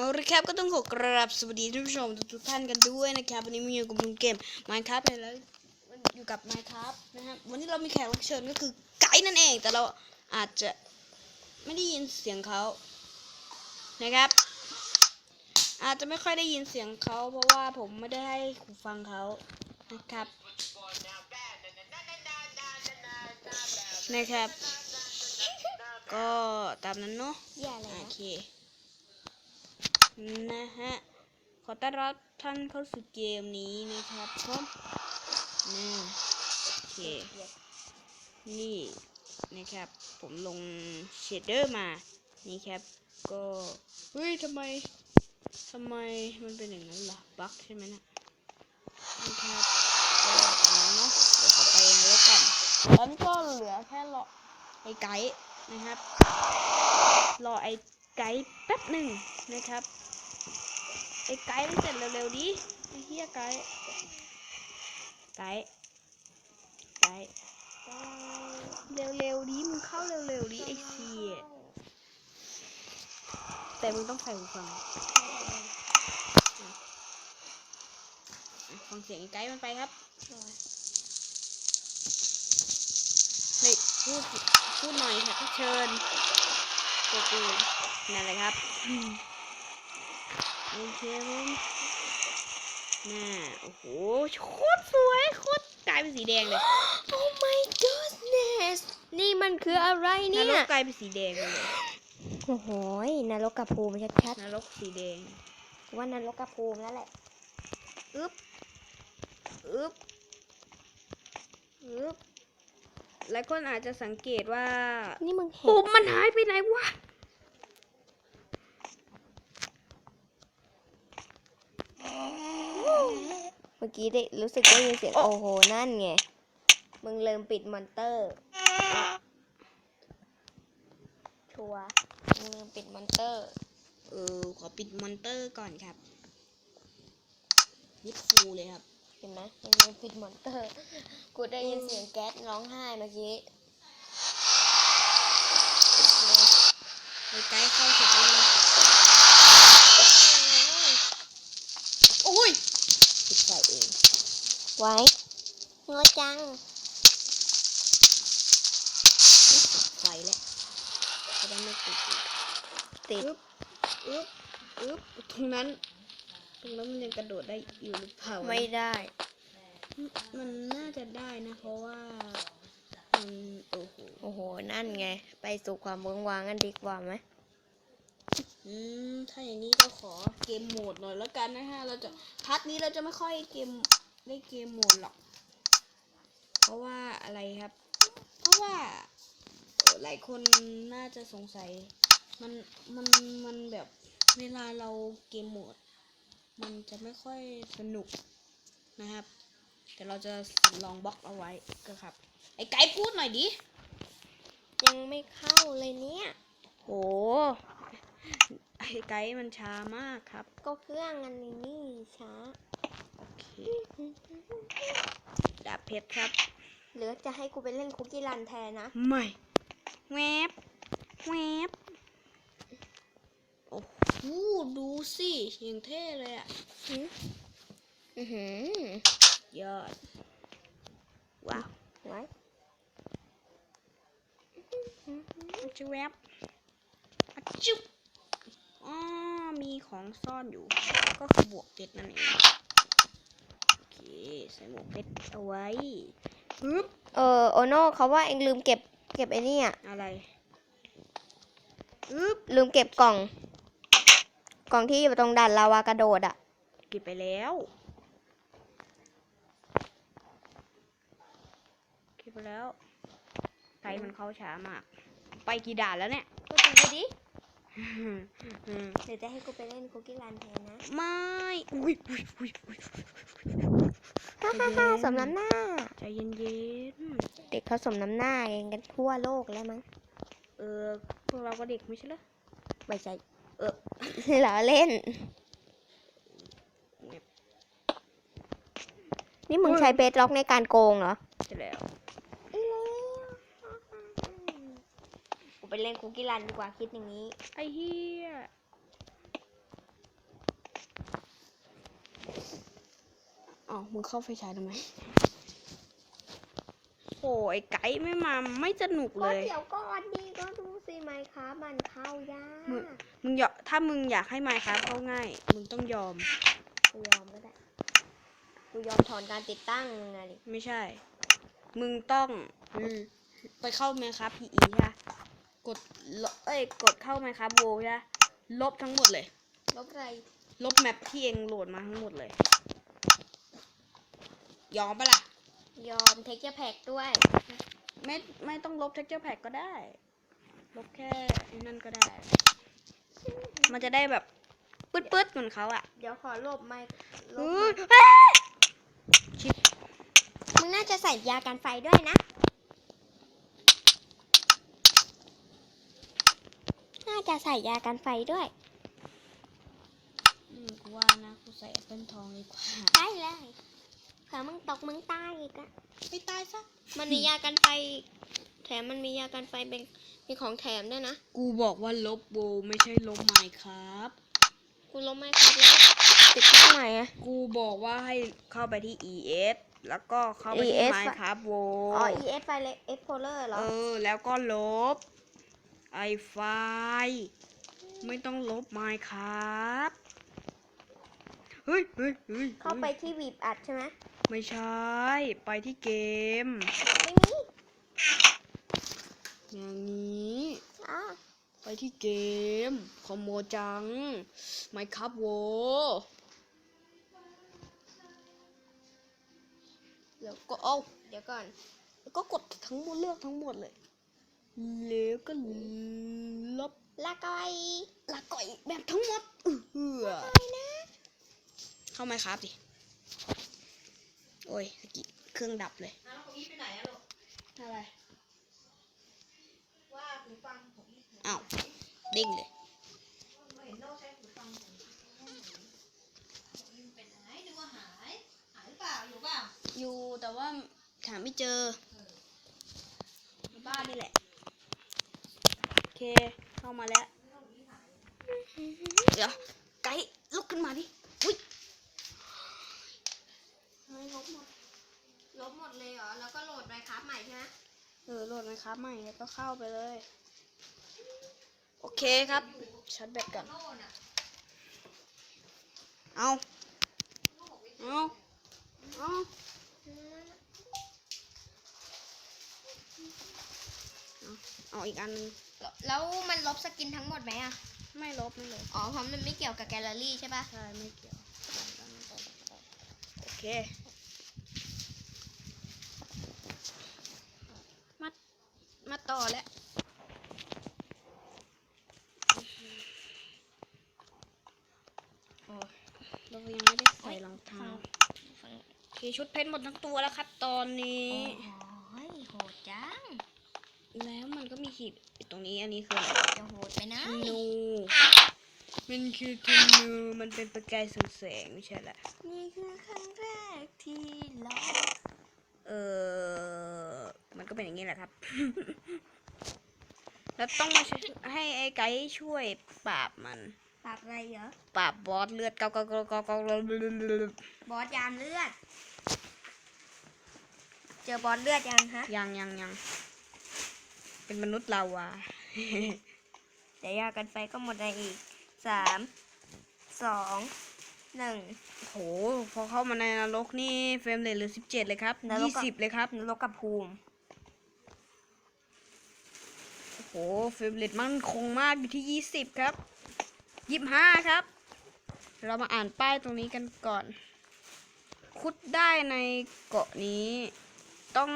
เอาละครับก็ต้องขอกราบสวัสดีท่านผู้ชมทุกๆท่านกันด้วยนะครับวันนี้มีอยู่กับลุงเกม Minecraft ไปแล้วอยู่กับ Minecraft นะครับวันนี้เรามีแขกรับเชิญก็คือไกด์นั่นเอง แต่เราอาจจะไม่ได้ยินเสียงเขานะครับ อาจจะไม่ค่อยได้ยินเสียงเขาเพราะว่าผมไม่ได้ให้หูฟังเขานะครับนะครับ ก็ตามนั้นเนาะอย่าเลยโอนะเค นะฮะ ขอต้อนรับท่านเข้าสู่เกมนี้นะครับผมนะโอเค นี่นะครับ ผมลงเชดเดอร์มา นี่ครับ ก็ เฮ้ยทำไมทำไมมันเป็นอย่างนั้นล่ะ บั๊กใช่ไหมนะนะครับก็ตามนั้นเนาะเดี๋ยวขอไปแล้วกันตอนนี้ก็เหลือแค่รอไอ้ไก่นะครับ รอไอ้ไก่แป๊บหนึ่งนะครับ ไอ้ไก่มันเสร็จเร็วๆดิไอ้เหี้ยไก่ไก่ไก่เร็วๆดิมึงเข้าเร็วๆดิไอ้เหี้ยแต่มึงต้องใส่หูฟังอะฟังเสียงไอ้ไก่มันไปครับนี่พูดพูดหน่อยค่ะเชิญตัวกูนั่นแหละครับ โอเคผมน่าโอ้โหโคตรสวยโคตรกลายเป็นสีแดงเลยโอ้ my goodness นี่มันคืออะไรนเนี่ยรกกลายเป็นสีแดงเลยโอ้โหยนรกกระภูมิชัดนรกสีแดงๆว่านรกกระภูมิแล้วแหละ อึ๊บอึ๊บอึ๊บหลายคนอาจจะสังเกตว่านี่มึงเห็น ปุ่มมันหายไปไหนวะ เมื่ อกี้ได้รู้สึกได้ยินเสียงโอ้โหนั่นไง มึงลืมปิดมอนเตอร์ ชัวร์มึงลืมปิดมอนเตอร์ เออขอปิดมอนเตอร์ก่อนครับนิดฟูเลยครับ เห็นไหมมึงลืมปิดมอนเตอร์ กูได้ยินเสียงแก๊สร้องไห้เมื่อกี้ไอ้ไกด์เข้าเสร็จแล้วโอ้ยปิดไฟเอง ไว้งอจังไฟแล้วจะได้ไม่ติดอีกติดอึ๊บอึ๊บอึ๊บตรงนั้น ตรงนั้นมันยังกระโดดได้อยู่หรือเปล่าไม่ได้ มันน่าจะได้นะ เพราะว่ามันโอ้โหโอ้โห นั่นไง ไปสู่ความเวิ้งว้างกันดีกว่าไหมอืม ถ้าอย่างนี้ก็ขอเกมโหมดหน่อยแล้วกันนะฮะ เราจะพัดนี้เราจะไม่ค่อยเกม ได้เกมโหมดหรอก เพราะว่าอะไรครับ เพราะว่าเอ่อหลายคนน่าจะสงสัย มันมันมันแบบเวลาเราเกมโหมด มันจะไม่ค่อยสนุกนะครับ แต่เราจะสำรองบล็อกเอาไว้ก็ครับ ไอ้ไก่พูดหน่อยดิ ยังไม่เข้าเลยเนี่ยโหไอ้ไกด์มันช้ามากครับ ก็เครื่องอันนี้นี่ช้าโอ เคดาบเพชรครับ หรือจะให้กูไปเล่นคุกกี้รันแทนนะ ไม่แวบแวบโอ้โหดูสิยังเท่เลยอะอือหือยอด ว้าวไว้มันจะแวบอะจุ๊บอ๋อมีของซ่อนอยู่ ก็คือบวกเพชรนั่นเองโอ เคใส่หมวกเพชรเอาไว้ฮึบเออโอโน่เขาว่าเองลืมเก็บเก็บไอ้นี่อะอะไรอึ๊บลืมเก็บกล่อง กล่องที่อยู่ตรงด่านลาวากระโดดอะเก็บไปแล้วเก็บไปแล้วไฟมันเข้าช้ามาก ไปกี่ด่านแล้วเนี่ยก็ดูไปดิอืมหรือจะให้กูไปเล่นคุกกี้รันแทนนะ ไม่อุ้ยอุ้ยอุ้ยอุ้ยฮ่าฮ่าฮ่าสมน้ำหน้า ใจเย็นเด็กเขาสมน้ำหน้าเองกันทั่วโลกแล้วมั้งๆเออ พวกเราก็เด็กไม่ใช่เหรอ ไม่ใช่ เออเหรอเล่นเนี่ยนี่มึงใช้เบสล็อกในการโกงเหรอ ใช่แล้ว ไปเล่นคุกกี้รันดีกว่าคิดอย่างนี้ ไอ้เฮียอ๋อมึงเข้าไฟฉายทำไมโอ้ยไกด์ไม่มาไม่สนุกเลย เดี๋ยวก่อนดีก็ดูสิไมค์ครับมันเข้ายากมึงมึงอยากถ้ามึงอยากให้ไมค์ครับเข้าง่าย มึงต้องยอม กูยอมก็ได้กูยอมถอนการติดตั้งมึงอะดิไม่ใช่ มึงต้องอไปเข้าไหมครับพีอีใช่ ดลเอ้ยกดเข้าไหมครับโวใช่ปะลบทั้งหมดเลย ลบอะไร ลบแมปที่เองโหลดมาทั้งหมดเลย ยอมปะล่ะ ยอมเทคเจอร์แพ็กด้วย ไม่ไม่ต้องลบ texture pack ก็ได้ ลบแค่ไอ้นั่นก็ได้ มันจะได้แบบปื๊ดๆเหมือนเขาอะเดี๋ยวขอลบไมค์ลอืบอไมค์ชิปมึงน่าจะใส่ยากันไฟด้วยนะ น่า จะใส่ยากันไฟด้วย อืมกูว่านะกูใส่แอปเปิลทองดีกว่าได้เลยเผื่อมึงตกมึงตายอีกอะไม่ตายซะ มันมียากันไฟ แถมมันมียากันไฟเป็นมีของแถมด้วยนะ กูบอกว่าลบโวไม่ใช่ลบไมค์ครับ กูลบไม่ครับแล้วติดข้างไหนอะ กูบอกว่าให้เข้าไปที่ ES แล้วก็เข้าไปที่ ES Minecraft w o อ๋อ ES ไฟเล็ก Explorer เหรอ เออ แล้วก็ลบ ไอไฟล์ไม่ต้องลบ Minecraft เฮ้ยเฮ้ยเฮ้ยเข้าไปที่วีบอัดใช่ไหมไม่ใช่ ไปที่เกม ไม่มีอย่างนี้อ๋อไปที่เกม คอมโมจัง Minecraft w o แล้วก็เอาเดี๋ยวก่อน แล้วก็กดทั้งหมดเลือกทั้งหมดเลย แล้วก็ลบลาก่อยลาก่อยแบบทั้งหมดเออเข้าไหมครับดิ โอ้ยตะกี้เครื่องดับเลยอ้าวของอีฟไปไหนอะลูกอะไร ว่าหูฟังของอีฟหายอ้าวเด้งเลยไม่เห็นโน้ใช้หูฟังของอีฟของอีฟเป็นยังไงนึกว่าหาย หายหรือเปล่า อยู่เปล่า อยู่แต่ว่าหาไม่เจอในบ้านนี่แหละโอ เคเข้ามาแล้ว เดี๋ยวไกด์ลุกขึ้นมาดิ อุ้ยเฮ้ยลบหมด ลบหมดเลยเหรอ แล้วก็โหลดไมค์ครับใหม่ใช่ไหมเออโหลดนะครับใหม่แล้วก็เข้าไปเลย โอเคครับชาร์จแบตก่อนโน่นอะเอา เอาเอาเอาอีกอันนึง แล้วมันลบสกินทั้งหมดไหมอะไม่ลบไม่ลบ อ๋อเพราะมันไม่เกี่ยวกับแกลเลอรี่ใช่ปะใช่ไม่เกี่ยว โอเค มา มาต่อแล้วโอ้ยเรายังไม่ได้ใส่รองเท้าโอเคชุดเพชรหมดทั้งตัวแล้วครับตอนนี้ โอ้ยโหดจัง แล้วมันก็มีขีด ตรงนี้อันนี้คืออะไรจะโหดไปนะ ธนูมันคือธนูมันเป็นประกายแสงๆไม่ใช่แหละนี่คือครั้งแรกที่ลองเออมันก็เป็นอย่างนี้แหละครับ แล้วต้องมาช่วยให้ไอ้ไกด์ช่วยปราบมัน ปรับอะไรเหรอ ปราบบอสเลือดเกาเกาเกาเกาเกาบอสยามเลือด เจอบอสเลือดยังฮะ ยังยังยัง เป็นมนุษย์เราอะเดี๋ยวยากันไฟก็หมดในอีกสามสองหนึ่งโหพอเข้ามาในนรกนี่เฟรมเรทเหลือสิบเจ็ดเลยครับนรยี่กอะสิบเลยครับนรกกับภูมิโอ้โหเฟรมเรทมั่นคงมากอยู่ที่ยี่สิบครับยี่ห้าครับเรามาอ่านป้ายตรงนี้กันก่อนคุดได้ในเกาะนี้ ต้อง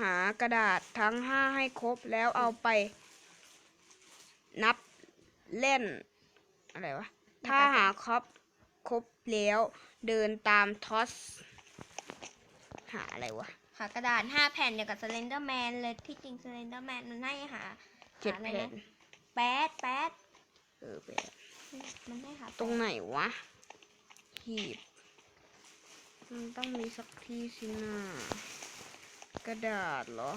หากระดาษทั้งห้าให้ครบแล้วเอาไป นับเล่น อะไรวะ ถ้าหาครบครบแล้ว เดินตามทอส หาอะไรวะ หากระดาษห้าแผ่นเดียวกับสเลนเดอร์แมนเลยที่จริงสเลนเดอร์แมนมันให้หาเจ็ดหาอะไรแผ่นนะแป๊ดแป๊ดเออแปดมันให้หาตรงไหนวะ หีบ มันต้องมีสักที่สินะ กระดาษเหรอ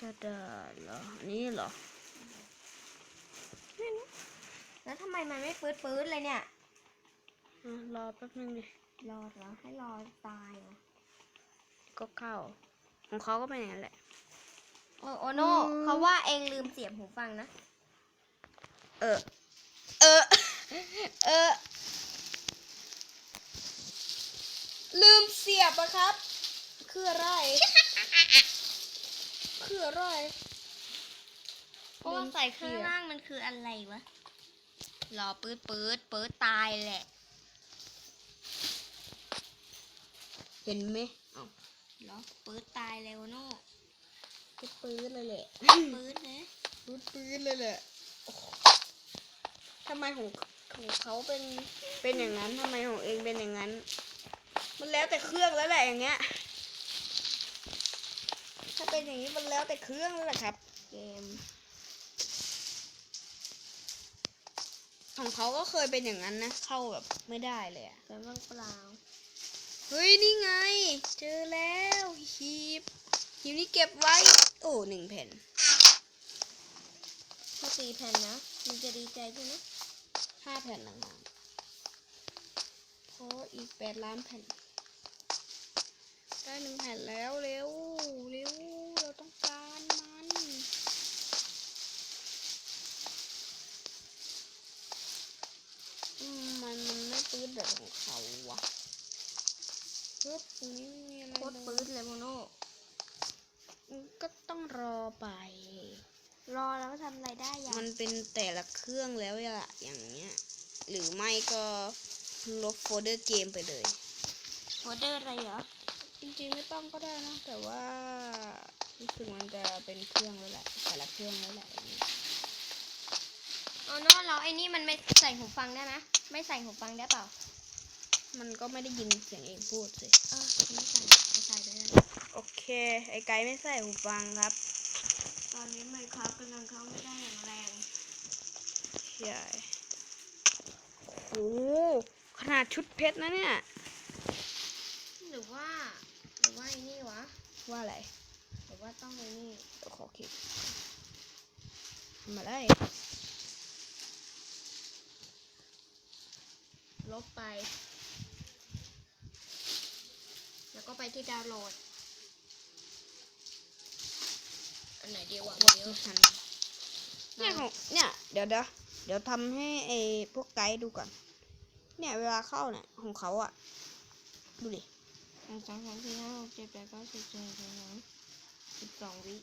กระดาษเหรอ นี่เหรอแล้วทำไมมันไม่ฟื้นฟื้นๆเลยเนี่ยฮอะรอแป๊บนึงดิ รอเหรอ ให้รอตายเหรอ ก็เข้า ของเขาก็เป็นอย่างนั้นแหละ โอโอโน่เขาว่าเองลืมเสียบหูฟังนะ เออ เออ เออ ลืมเสียบอะครับ คืออะไร คืออะไรเพราะว่าใส่ข้างล่างมันคืออะไรวะ รอปื๊ดปื๊ดปื๊ดตายแหละ เห็นไหมเอ้ารอปื๊ดตายเลยโอโน่ก็ปื้นเลยแหละ ปื๊ดเลยปื้นปื้นเลยแหละโอ้โหทำไมของของเขาเป็นเป็นอย่างนั้นทำไมของเองเป็นอย่างนั้น มันแล้วแต่เครื่องแล้วแหละอย่างเงี้ย ถ้าเป็นอย่างนี้มันแล้วแต่เครื่องแล้วแหละครับ เกม ของเขาก็เคยเป็นอย่างนั้นนะ เข้าแบบไม่ได้เลยอะเกมบ้างเปล่า เฮ้ยนี่ไง เจอแล้วหีบหีบนี้เก็บไว้ โอ้หนึ่งแผ่นถ้าตีแผ่นนะมันจะดีใจใช่ไหมห้าแผ่นหลังๆเพราะอีกแปดล้านแผ่น ได้หนึ่งแผ่นแล้วเร็วเร็วเราต้องการมันอืมมันมันไม่ปื้ดแบบของเขาวะปึ๊บตรงนี้ไม่มีอะไรโคตรเลยปื๊ดเลยโมโน่อืมก็ต้องรอไป รอแล้วทำอะไรได้ยังมันเป็นแต่ละเครื่องแล้วอะอย่างเงี้ย หรือไม่ก็ลบโฟลเดอร์เกมไปเลย โฟลเดอร์อะไรเหรอจ ริงๆไม่ต้องก็ได้นะ แต่ว่ารู้สึกมันจะเป็นเครื่องแล้วแหละแต่ละเครื่องแล้วแหละอย่างเงี้ยโอโน่เราไอ้นี่มันไม่ใส่หูฟังได้ไหมไม่ใส่หูฟังได้เปล่า มันก็ไม่ได้ยินเสียงเองพูดสิเออไม่ใส่ไม่ใส่ไปเลยโอเค ไอ้ไกด์ไม่ใส่หูฟังครับ ตอนนี้ไมค์ครับกำลังเข้าไม่ได้อย่างแรงใช่โอ้โหขนาดชุดเพชรนะเนี่ย หรือว่า หรือว่าไอ้นี่ วะว่าอะไรหรือว่าต้องไอ้นี่เดี๋ยวขอคลิกทำมาได้ลบไป แล้วก็ไปที่ดาวน์โหลด อันไหนดีวะโคตรที่ทันเนี่ยของเนี่ยเดี๋ยวเดี๋ยวเดี๋ยวทำให้ไอ้พวกไกด์ดูก่อน เนี่ยเวลาเข้าเนี่ยของเขาอะดูดิ หนึ่งสองสามสี่ห้าหกเจ็ดแปดเก้าสิบสิบเอ็ดสิบสองสิบสองวิ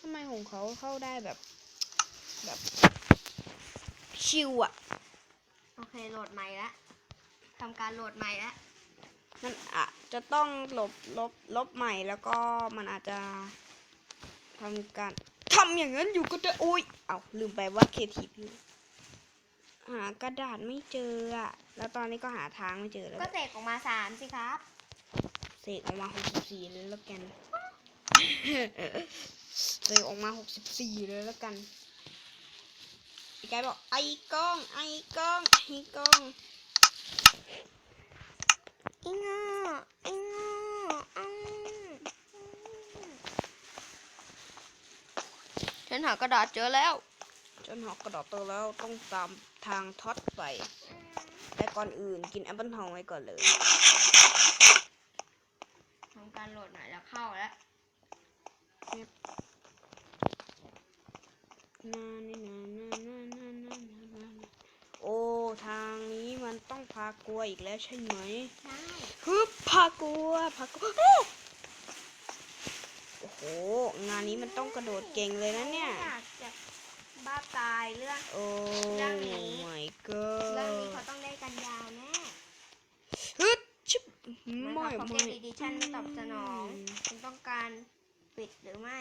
ทำไมของเขาเข้าได้แบบ แบบ ชิวอะโอเคโหลดใหม่ละทำการโหลดใหม่ละมันอาจจะต้องลบลบลบใหม่แล้วก็มันอาจจะทำการทำอย่างนั้นอยู่ก็ได้อุ้ยเอาลืมไปว่าเคทีพีหากระดาษไม่เจออะแล้วตอนนี้ก็หาทางไม่เจอแล้ว ก็เสกออกมาสามสิครับ เสกออกมาหกสิบสี่เลยแล้วกันเสกออกมาหกสิบสี่เลยแล้วกันไอ้ไกด์บอกไอ้กล้อง ไอ้กล้องไอ้กล้องอิงอะอิงอะอืมฉันหากระดาษเจอแล้วจนหอกกระดอกตัวแล้วต้องตามทางท็อตไปแต่ก่อนอื่นกินแอปเปิลทองไว้ก่อนเลย ทำการโหลดใหม่แล้วเข้าแล้วนานี่นานานานานานานาโอ้ ทางนี้มันต้องพากลัวอีกแล้วใช่ไหมใช่ฮึบพากลัวพากลัวอ้อโอ้โห งานนี้มันต้องกระโดดเก่งเลยนะเนี่ยอยากจะบ้าตายเรื่องโอ้ เรื่องนี้ my เรื่องนี้ god เขาต้องได้กันยาวแน่ ฮึดชิบ ไม่ไม่ครับไม่ Pocket Edition ไม่ตอบสนองคุณต้องการปิดหรือไม่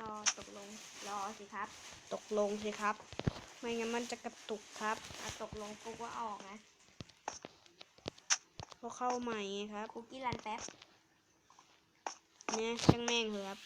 รอตกลงรอสิครับ ตกลงสิครับ ไม่งั้นมันจะกระตุกครับอะตกลงปุ๊กว่าออกนะเพราะเข้าใหม่ไงครับคุกกี้รันแป๊บเนี่ยช่างแม่งเถอะครับ